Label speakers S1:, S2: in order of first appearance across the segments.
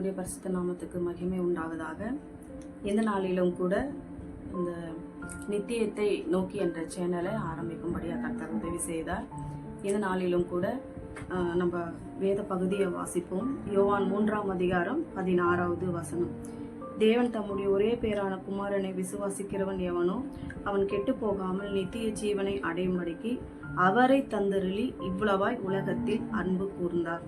S1: கர்த்தருடைய பரிசுத்த நாமத்துக்கு மகிமை உண்டாவதாக. இந்த நாளிலும் கூட இந்த நித்தியத்தை நோக்கி என்ற சேனலை ஆரம்பிக்கும்படியாக கர்த்தர் உதவி செய்தார். இந்த நாளிலும் கூட நம்ம வேத பகுதியை வாசிப்போம். யோவான் மூன்றாம் அதிகாரம் பதினாறாவது வசனம். தேவன் தம்முடைய ஒரே பேரான குமாரனை விசுவாசிக்கிறவன் எவனோ அவன் கெட்டு போகாமல் நித்திய ஜீவனை அடையும்படிக்கு அவரை தந்தருளி இவ்வளவாய் உலகத்தில் அன்பு கூர்ந்தார்.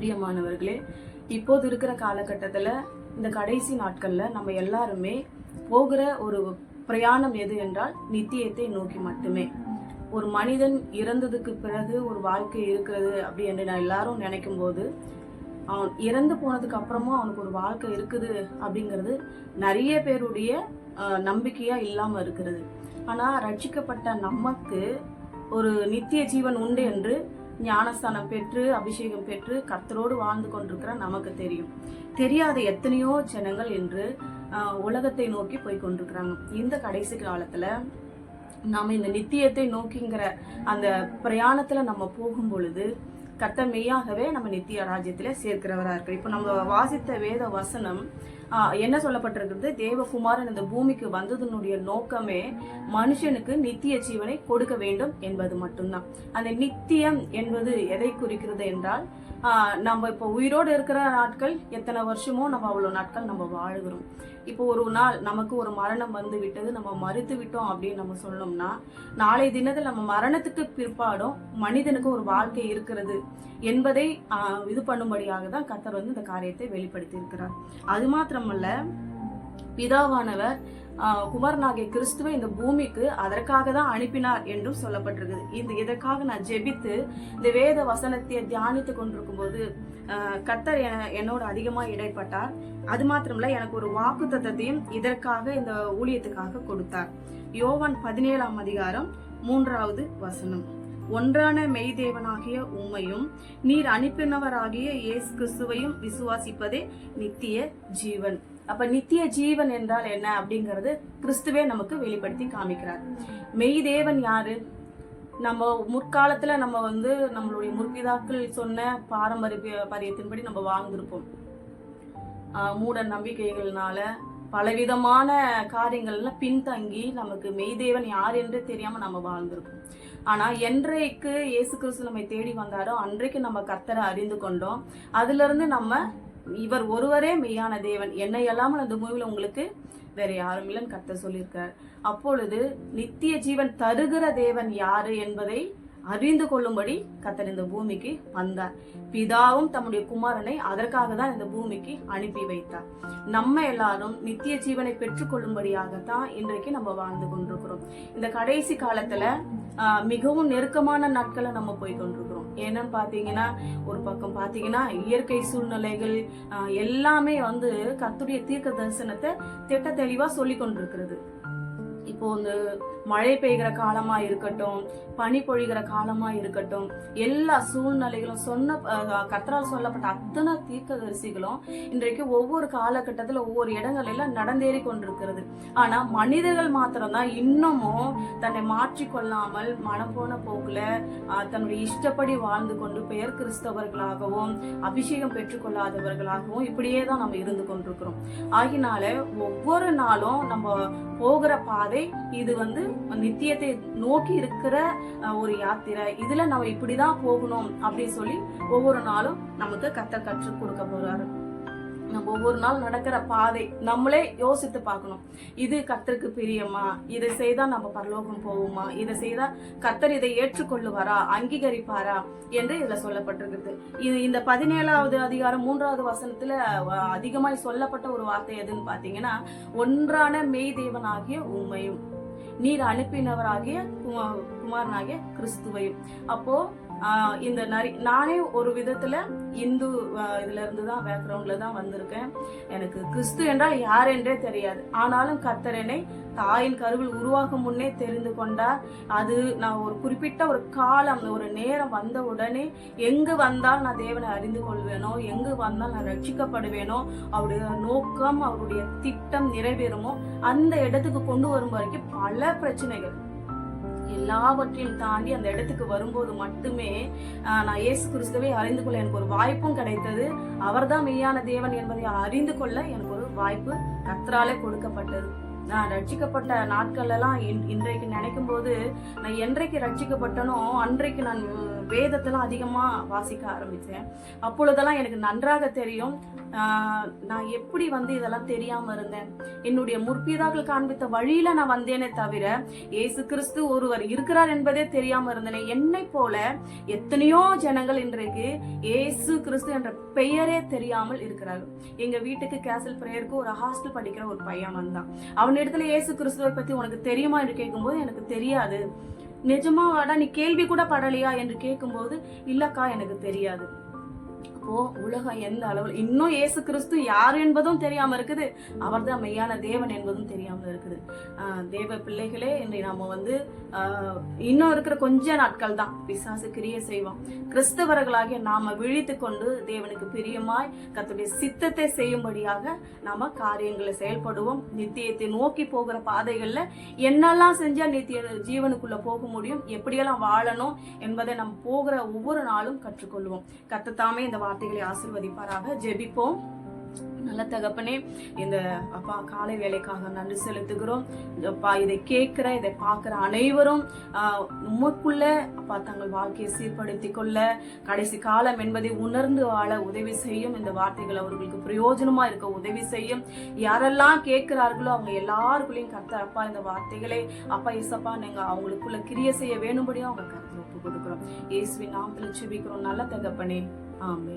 S1: பிரியமானவர்களே இப்போது இருக்கிற காலகட்டத்தில் இந்த கடைசி நாட்களில் நம்ம எல்லாருமே போகிற ஒரு பிரயாணம் எது என்றால் நித்தியத்தை நோக்கி மட்டுமே. ஒரு மனிதன் இறந்ததுக்கு பிறகு ஒரு வாழ்க்கை இருக்கிறது அப்படி என்று நான் எல்லாரும் நினைக்கும் போது அவன் இறந்து போனதுக்கு அப்புறமும் அவனுக்கு ஒரு வாழ்க்கை இருக்குது அப்படிங்கிறது நிறைய பேருடைய நம்பிக்கையா இல்லாம இருக்கிறது. ஆனா ரட்சிக்கப்பட்ட நமக்கு ஒரு நித்திய ஜீவன் உண்டு என்று ஞானஸ்தானம் பெற்று அபிஷேகம் பெற்று கர்த்தரோடு வாழ்ந்து கொண்டிருக்கிற நமக்கு தெரியும். தெரியாத எத்தனையோ ஜனங்கள் என்று உலகத்தை நோக்கி போய் கொண்டிருக்கிறாங்க. இந்த கடைசி காலத்துல நாம இந்த நித்தியத்தை நோக்கிங்கிற அந்த பிரயாணத்துல நம்ம போகும் பொழுது கர்த்த மெய்யாகவே நம்ம நித்திய ராஜ்யத்தில் சேர்க்கிறவராக இருக்கு இப்போ நம்ம வாசித்த வேத வசனம் என்ன சொல்லப்பட்டிருக்கிறது? தேவகுமாரன் இந்த பூமிக்கு வந்ததனுடைய நோக்கமே மனுஷனுக்கு நித்திய ஜீவனை கொடுக்க வேண்டும் என்பது மட்டும்தான். அந்த நித்தியம் என்பது எதை குறிக்கிறது என்றால் நம்ம இப்போ உயிரோடு இருக்கிற நாட்கள் எத்தனை வருஷமோ நம்ம அவ்வளோ நாட்கள் நம்ம வாழுகிறோம். இப்போ ஒரு நாள் நமக்கு ஒரு மரணம் வந்து விட்டது நம்ம மறுத்து விட்டோம் அப்படின்னு நம்ம சொன்னோம்னா நாளை தினத்தில் நம்ம மரணத்துக்கு பிற்பாடும் மனிதனுக்கு ஒரு வாழ்க்கை இருக்கிறது என்பதை இது பண்ணும்படியாக தான் கத்தர் வந்து இந்த காரியத்தை வெளிப்படுத்தி இருக்கிறார் அது மாத்திரமல்ல பிதாவானவர் குமரனாகிய கிறிஸ்துவை இந்த பூமிக்கு அதற்காக தான் அனுப்பினார் என்றும் சொல்லப்பட்டிருக்குது. இந்த இதற்காக நான் ஜெபித்து இந்த வேத வசனத்தை தியானித்து கொண்டிருக்கும் போது கர்த்தர் என்னோட அதிகமாக இடைப்பட்டார். அது மாத்திரமில்ல எனக்கு ஒரு வாக்கு தத்தத்தையும் இதற்காக இந்த ஊழியத்துக்காக கொடுத்தார். யோவான் பதினேழாம் அதிகாரம் மூன்றாவது வசனம். ஒன்றான மெய்தேவனாகிய உம்மையும் நீர் அனுப்பினவராகிய இயேசு கிறிஸ்துவையும் விசுவாசிப்பதே நித்திய ஜீவன். அப்ப நித்திய ஜீவன் என்றால் என்ன அப்படிங்கறது கிறிஸ்துவே நமக்கு வெளிப்படுத்தி காமிக்கிறார். மெய்தேவன் யாரு? நம்ம முற்காலத்துல நம்ம வந்து நம்மளுடைய முற்பிதாக்கள் சொன்ன பாரம்பரிய பரியத்தின்படி நம்ம வாழ்ந்திருப்போம். மூட நம்பிக்கைகள்னால பலவிதமான காரியங்கள்ல பின்தங்கி நமக்கு மெய்தேவன் யார் என்று தெரியாம நம்ம வாழ்ந்திருக்கோம் ஆனா என்றைக்கு இயேசு கிறிஸ்து நம்மை தேடி வந்தாரோ அன்றைக்கு நம்ம கர்த்தரை அறிந்து கொண்டோம். அதுல இருந்து நம்ம இவர் ஒருவரே மெய்யான தேவன். என்னை அல்லாமல் அந்த பூமியில் உங்களுக்கு வேற யாரும் இல்லைன்னு கத்த சொல்லியிருக்கார். அப்பொழுது நித்திய ஜீவன் தருகிற தேவன் யாரு என்பதை அறிந்து கொள்ளும்படி கத்தர் இந்த பூமிக்கு வந்தார். பிதாவும் தம்முடைய குமாரனை அதற்காக தான் இந்த பூமிக்கு அனுப்பி வைத்தார். நம்ம எல்லாரும் நித்திய ஜீவனை பெற்றுக்கொள்ளும்படியாகத்தான் இன்றைக்கு நம்ம வாழ்ந்து கொண்டிருக்கிறோம். இந்த கடைசி காலத்துல மிகவும் நெருக்கமான நாட்களை நம்ம போய் கொண்டிருக்கோம் ஏன்னு பார்த்தீங்கன்னா ஒரு பக்கம் பார்த்தீங்கன்னா இயற்கை சூழ்நிலைகள் எல்லாமே வந்து கத்துடைய தீர்க்க தரிசனத்தை திட்ட தெளிவாக சொல்லி கொண்டிருக்கிறது இப்போ வந்து மழை பெய்கிற காலமா இருக்கட்டும் பனி பொழிகிற காலமா இருக்கட்டும் எல்லா சூழ்நிலைகளும் சொன்ன கத்தரால் சொல்லப்பட்ட அத்தனை தீர்க்கதரிசிகளும் இன்றைக்கு ஒவ்வொரு காலகட்டத்தில் ஒவ்வொரு இடங்கள்ல நடந்தேறி கொண்டிருக்கிறது. ஆனா மனிதர்கள் மாத்திரம்தான் இன்னமும் தன்னை மாற்றிக்கொள்ளாமல் மனம் போன போக்குல தன்னுடைய இஷ்டப்படி வாழ்ந்து கொண்டு பெயர் கிறிஸ்தவர்களாகவும் அபிஷேகம் பெற்றுக்கொள்ளாதவர்களாகவும் இப்படியே தான் நம்ம இருந்து கொண்டிருக்கிறோம். ஆகினால ஒவ்வொரு நாளும் நம்ம போகிற பாதை இது வந்து நித்தியத்தை நோக்கி இருக்கிற ஒரு யாத்திரை. இதுல நம்ம இப்படிதான் போகணும் அப்படின்னு சொல்லி ஒவ்வொரு நாளும் நமக்கு கத்த கற்றுக் கொடுக்க போறாரு. நம்ம ஒவ்வொரு நாள் நடக்கிற பாதை நம்மளே யோசித்து பார்க்கணும். இது கர்த்தருக்கு பிரியமா? இதை செய்தா நம்ம பரலோகம் போவோமா இதை செய்தா கர்த்தர் இதை ஏற்றுக்கொள்ளுவாரா? அங்கீகரிப்பாரா? என்று இதுல சொல்லப்பட்டிருக்கிறது. இது இந்த பதினேழாவது அதிகாரம் மூன்றாவது வசனத்துல அதிகமாய் சொல்லப்பட்ட ஒரு வார்த்தை எதுன்னு பாத்தீங்கன்னா ஒன்றான மெய் தேவனாகிய உண்மையும் நீர் அனுப்பினவராகிய குமாரனாகிய கிறிஸ்துவையும். அப்போ இந்த நரி நானே ஒரு விதத்துல இந்து இதுலேருந்து இதுல இருந்து தான் பேக்ரவுண்ட்ல தான் வந்திருக்கேன். எனக்கு கிறிஸ்து என்றால் யார் என்றே தெரியாது. ஆனாலும் கத்தரனை தாயின் கருவில் உருவாகும் முன்னே தெரிந்து கொண்டார். அது நான் ஒரு குறிப்பிட்ட ஒரு காலம் ஒரு நேரம் வந்த உடனே எங்கு வந்தால் நான் தேவனை அறிந்து கொள்வேனோ எங்கு வந்தால் நான் ரட்சிக்கப்படுவேனோ அவருடைய நோக்கம் அவருடைய திட்டம் நிறைவேறுமோ அந்த இடத்துக்கு கொண்டு வரும் வரைக்கும் பல பிரச்சனைகள். எல்லாவற்றையும் தாண்டி அந்த இடத்துக்கு வரும்போது மட்டுமே நான் இயேசு கிறிஸ்துவை அறிந்து கொள்ள எனக்கு ஒரு வாய்ப்பும் கிடைத்தது. அவர்தான் மெய்யான தேவன் என்பதை அறிந்து கொள்ள எனக்கு ஒரு வாய்ப்பு கத்தராலே கொடுக்கப்பட்டது. நான் ரட்சிக்கப்பட்ட நாட்கள் எல்லாம் இன்- இன்றைக்கு நினைக்கும் போது நான் என்றைக்கு ரட்சிக்கப்பட்டனோ அன்றைக்கு நான் வேதத்தெல்லாம் அதிகமாக வாசிக்க ஆரம்பித்தேன் அப்பொழுதெல்லாம் எனக்கு நன்றாக தெரியும். நான் எப்படி வந்து இதெல்லாம் தெரியாம இருந்தேன். என்னுடைய முற்பிதாக்கள் காண்பித்த வழியில நான் வந்தேனே தவிர இயேசு கிறிஸ்து ஒருவர் இருக்கிறார் என்பதே தெரியாம இருந்தேனே. என்னை போல எத்தனையோ ஜனங்கள் இன்றைக்கு இயேசு கிறிஸ்து என்ற பெயரே தெரியாமல் இருக்கிறார்கள். எங்க வீட்டுக்கு கேசல் பிரேயருக்கு ஒரு ஹாஸ்டல் படிக்கிற ஒரு பையன் வந்தான். அவன் இடத்துல இயேசு கிறிஸ்துவை பத்தி உனக்கு தெரியுமா என்று கேட்கும்போது எனக்கு தெரியாது. நிஜமாவாடா நீ கேள்வி கூட படலையா? என்று கேட்கும்போது இல்லக்கா எனக்கு தெரியாது. அப்போ உலகம் எந்த அளவில் இன்னும் இயேசு கிறிஸ்து யார் என்பதும் தெரியாம இருக்குது. அவர்தான் மெய்யான தேவன் என்பதும் தெரியாம இருக்குது. தேவ பிள்ளைகளே இன்றை நாம வந்து இன்னும் இருக்கிற கொஞ்ச நாட்கள் தான். பிசாசு கிரிய செய்வோம் கிறிஸ்தவர்களாகிய நாம விழித்து கொண்டு தேவனுக்கு பிரியமாய் கத்துடைய சித்தத்தை செய்யும்படியாக நாம காரியங்களை செயல்படுவோம். நித்தியத்தை நோக்கி போகிற பாதைகள்ல என்னெல்லாம் செஞ்சா நித்திய ஜீவனுக்குள்ள போக முடியும் எப்படியெல்லாம் வாழணும் என்பதை நம்ம போகிற ஒவ்வொரு நாளும் கற்றுக்கொள்வோம். கத்தத்தாமே இந்த வார்த்தை வார்த்தைகளை ஆசிர்வதிப்பாராக. ஜெபிப்போம். நல்ல தகப்பனே இந்த அப்பா காலை வேலைக்காக நன்றி செலுத்துகிறோம். அப்பா இதை கேட்குற இதை பார்க்குற அனைவரும் ஆஹ், உமக்குள்ள அப்பா தங்கள் வாழ்க்கையை சீர்படுத்தி கொள்ள கடைசி காலம் என்பதை உணர்ந்து வாழ உதவி செய்யும். இந்த வார்த்தைகள் அவர்களுக்கு பிரயோஜனமா இருக்க உதவி செய்யும். யாரெல்லாம் கேட்கிறார்களோ அவங்க எல்லாருக்குள்ளேயும் கர்த்தர் அப்பா இந்த வார்த்தைகளை அப்பா இசப்பா நீங்க அவங்களுக்குள்ள கிரிய செய்ய வேணும்படியும் அவங்க கருத்து ஒப்பு கொடுக்குறோம். இயேசுவின் நாமத்தில் செபிக்கிறோம் நல்ல தகப்பனே. ஆமே